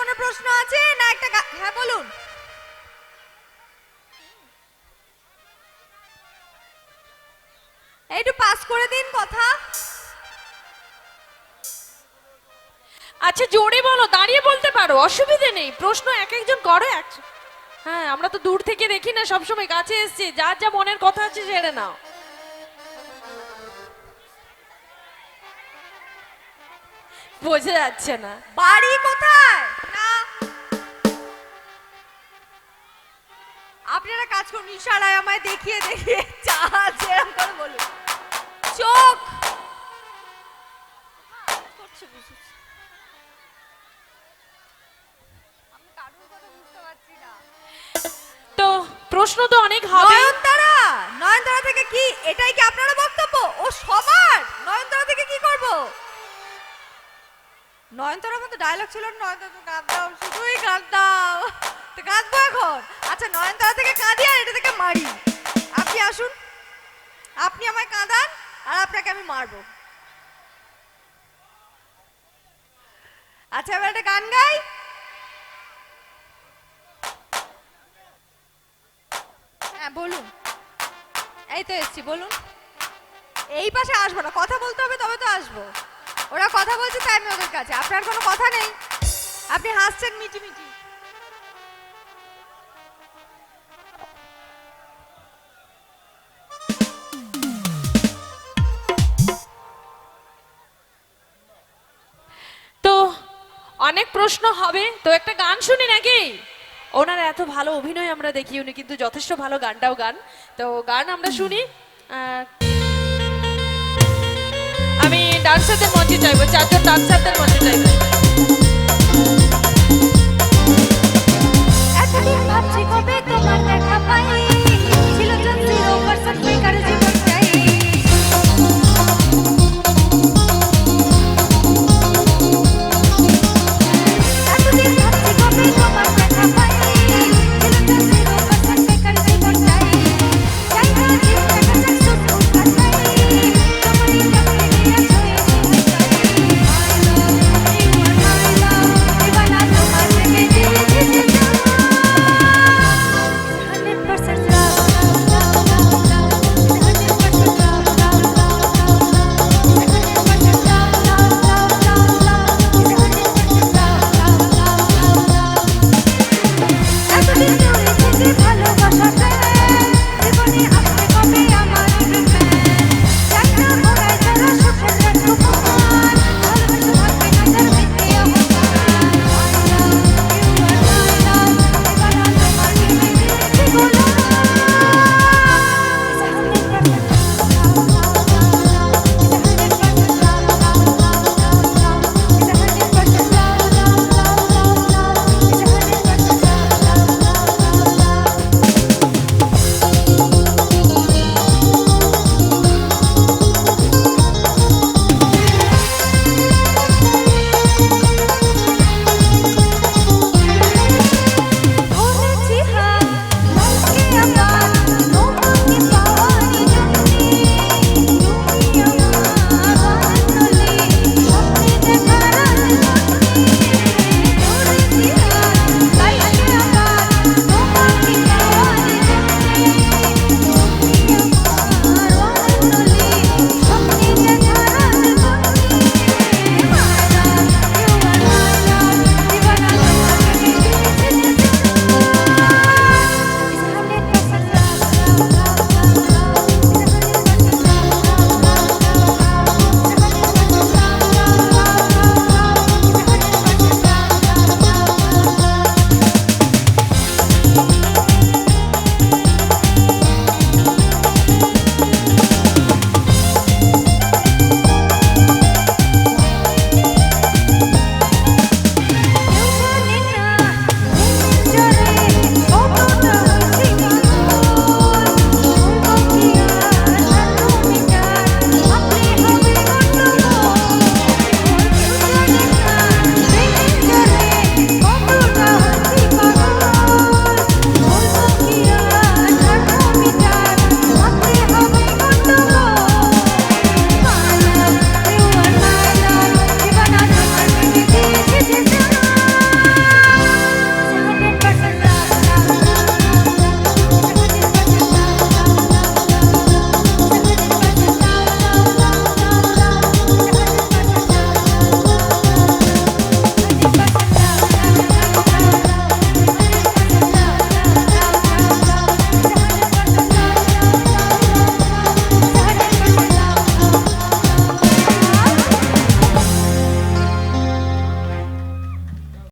কোনো প্রশ্ন আছে? না, একটা হ্যাঁ বলুন। একটু পাস করে দিন কথা। আচ্ছা জোরে বলো, দাঁড়িয়ে বলতে পারো, অসুবিধে নেই, প্রশ্ন এক একজন করো, এক হ্যাঁ আমরা তো দূর থেকে দেখি না, সবসময় কাছে এসছি, যার যা মনের কথা আছে সেরে নাও। বোঝা যাচ্ছে না। বাড়ি কোথায়? না। আপনারা কাজ করুন ইশারায় আমায় দেখিয়ে দেখিয়ে চাঁদ এরকম করে বলুন। চোখ! করছে বুঝেছি। তো প্রশ্ন তো অনেক হবে। নয়নতারা! নয়নতারা থেকে কি? এটাই কি আপনারা বক্তব্য ও সবার নয়নতারা থেকে কি করব নয়নতারার মতো ডায়লগ ছিল না, নয়নতারা তো গান দাও শুধুই গান দাও। তো কাঁদবো এখন। আচ্ছা নয়নতারা থেকে কাঁদি আর এটা থেকে মারি। আপনি আসুন। আপনি আমায় কাঁদান আর আপনাকে আমি মারবো। আচ্ছা এবার একটা গান গাই। হ্যাঁ বলুন। এই তো এসছি বলুন। এই পাশে আসব না কথা বলতে হবে তবে তো আসব। ওরা কথা বলছে তাই আমি ওদের কাছে। আপনার কোনো কথা নেই? আপনি হাসছেন মিটি মিটি তো অনেক প্রশ্ন হবে। তো একটা গান শুনি নাকি? ওনার এত ভালো অভিনয় আমরা দেখি, উনি কিন্তু যথেষ্ট ভালো গানটাও গান। তো গান আমরা শুনি। আমি ডান্সারদের মঞ্চে চাইব চারজন ডান্সারদের মঞ্চে চাইব ভাবছি কবে